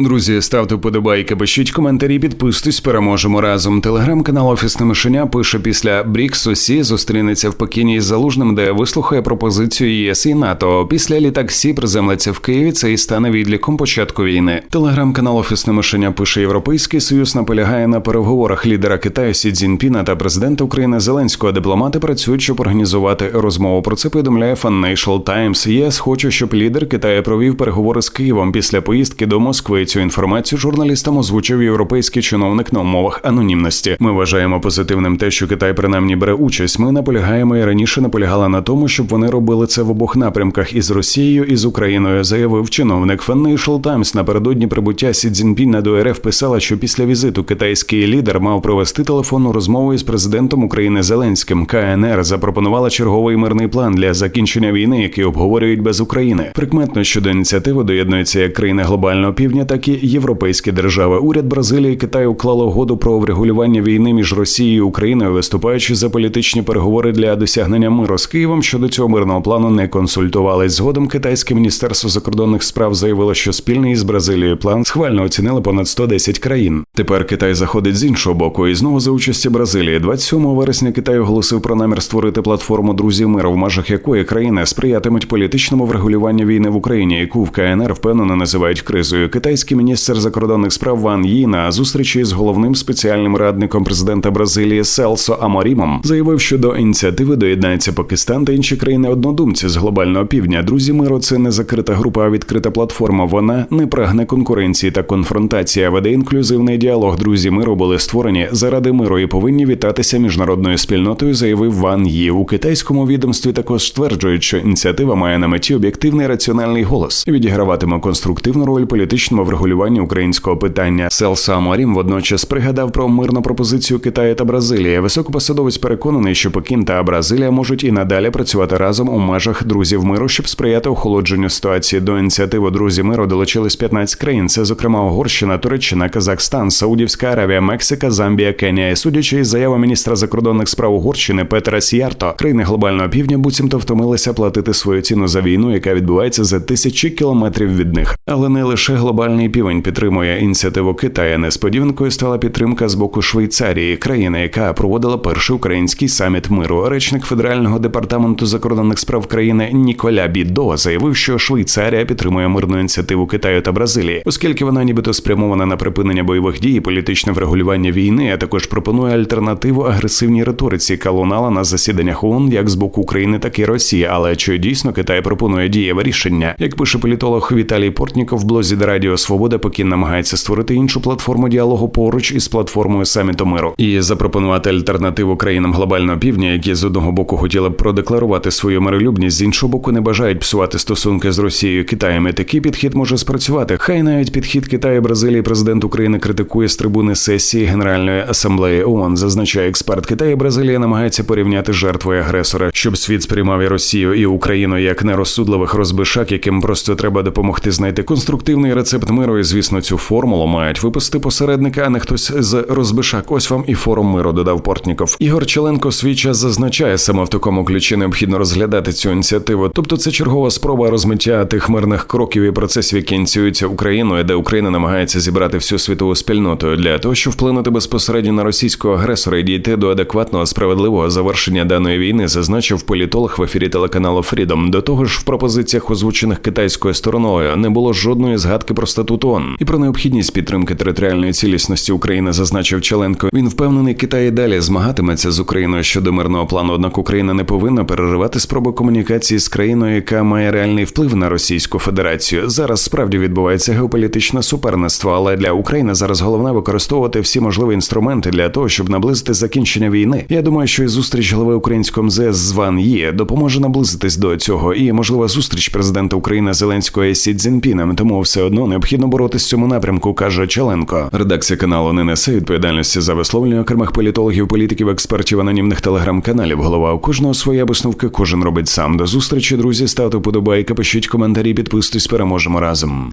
Друзі, ставте вподобайки, пишіть коментарі, підписуйтесь, переможемо разом. Телеграм-канал Офісне Мишеня пише після Брікс Сі зустрінеться в Пекіні із залужним, де вислухає пропозицію ЄС і НАТО. Після літак Сі приземлиться в Києві. Це і стане відліком початку війни. Телеграм-канал Офісне Мишеня пише Європейський Союз наполягає на переговорах лідера Китаю Сі Цзіньпіна та президента України Зеленського. Дипломати працюють, щоб організувати розмову. Про це повідомляє Financial Times. ЄС хоче, щоб лідер Китаю провів переговори з Києвом після поїздки до Москви. Цю інформацію журналістам озвучив європейський чиновник на умовах анонімності. Ми вважаємо позитивним те, що Китай принаймні бере участь. Ми наполягаємо і раніше наполягала на тому, щоб вони робили це в обох напрямках із Росією і з Україною. Заявив чиновник Financial Times напередодні прибуття Сі Цзіньпіна до РФ писала, що після візиту китайський лідер мав провести телефонну розмову із президентом України Зеленським. КНР запропонувала черговий мирний план для закінчення війни, який обговорюють без України. Прикметно щодо ініціативи доєднуються як країни глобального півдня, так і європейські держави. Уряд Бразилії і Китаю уклали угоду про врегулювання війни між Росією і Україною, виступаючи за політичні переговори для досягнення миру з Києвом. Щодо цього мирного плану не консультувались. Згодом китайське міністерство закордонних справ заявило, що спільний із Бразилією план схвально оцінили понад 110 країн. Тепер Китай заходить з іншого боку, і знову за участі Бразилії. 27 вересня Китай оголосив про намір створити платформу друзів миру, в межах якої країни сприятимуть політичному врегулюванню війни в Україні, яку в КНР впевнено називають кризою. Китайський міністр закордонних справ Ван Ї на зустрічі з головним спеціальним радником президента Бразилії Селсо Аморімом заявив, що до ініціативи доєднається Пакистан та інші країни однодумці з глобального півдня. Друзі миру це не закрита група, а відкрита платформа. Вона не прагне конкуренції та конфронтації, а веде інклюзивний діалог. Друзі миру були створені заради миру і повинні вітатися міжнародною спільнотою. Заявив Ван Ї у китайському відомстві. Також стверджують, що ініціатива має на меті об'єктивний раціональний голос і відіграватиме конструктивну роль політичному врегулюванні українського питання. Сел Саморім водночас пригадав про мирну пропозицію Китаю та Бразилії. Високопосадовець переконаний, що Пекін та Бразилія можуть і надалі працювати разом у межах друзів миру, щоб сприяти охолодженню ситуації. До ініціативи друзі миру долучились 15 країн. Це, зокрема, Угорщина, Туреччина, Казахстан, Саудівська Аравія, Мексика, Замбія, Кенія. Судячи із заяви міністра закордонних справ Угорщини Петера Сіярто, країни глобального півдня буцімто втомилися платити свою ціну за війну, яка відбувається за тисячі кілометрів від них. Але не лише глобальний півень підтримує ініціативу Китаю. Несподіванкою стала підтримка з боку Швейцарії, країни, яка проводила перший український саміт миру. Речник федерального департаменту закордонних справ країни Ніколя Бідо заявив, що Швейцарія підтримує мирну ініціативу Китаю та Бразилії, оскільки вона нібито спрямована на припинення бойових дій, політичне врегулювання війни, а також пропонує альтернативу агресивній риториці, яка лунала на засіданнях ООН як з боку України, так і Росії. Але чи дійсно Китай пропонує дієве рішення? Як пише політолог Віталій Портніков в блозі Радіо Свобода, Пекін намагається створити іншу платформу діалогу поруч із платформою саміту миру і запропонувати альтернативу країнам глобального півдня, які з одного боку хотіли б продекларувати свою миролюбність, з іншого боку не бажають псувати стосунки з Росією Китаєм. І Такий підхід може спрацювати. Хай навіть підхід Китаю Бразилії президент України критикує з трибуни сесії Генеральної асамблеї ООН. Зазначає експерт Китай і Бразилія намагається порівняти жертвою агресора, щоб світ сприймав і Росію і Україну як нерозсудливих розбишак, яким просто треба допомогти знайти конструктивний рецепт миру. І звісно, цю формулу мають випустити посередника, а не хтось з розбишак. Ось вам і форум миру, додав Портніков. Ігор Челенко свій час зазначає саме в такому ключі необхідно розглядати цю ініціативу. Тобто це чергова спроба розмиття тих мирних кроків і процесів, які ініціюються Україною, де Україна намагається зібрати всю світову спільноту для того, щоб вплинути безпосередньо на російського агресора і дійти до адекватного справедливого завершення даної війни, зазначив політолог в ефірі телеканалу Фрідом. До того ж, в пропозиціях, озвучених китайською стороною, не було жодної згадки про статут ООН і про необхідність підтримки територіальної цілісності України, зазначив Челенко. Він впевнений, Китай і далі змагатиметься з Україною щодо мирного плану. Однак Україна не повинна переривати спроби комунікації з країною, яка має реальний вплив на Російську Федерацію. Зараз справді відбувається геополітичне суперництво, але для України зараз головне використовувати всі можливі інструменти для того, щоб наблизити закінчення війни. Я думаю, що і зустріч голови українського МЗС з Ван Є допоможе наблизитись до цього. І можлива зустріч президента України Зеленського Сі Цзіньпіном. Тому все одно необхідно боротися в цьому напрямку, каже Челенко. Редакція каналу не несе відповідальності за висловлення окремих політологів, політиків, експертів, анонімних телеграм-каналів. Голова у кожного своє висновки, кожен робить сам. До зустрічі, друзі. Ставте подобайки, пишіть коментарі, підписуйтесь, переможемо разом.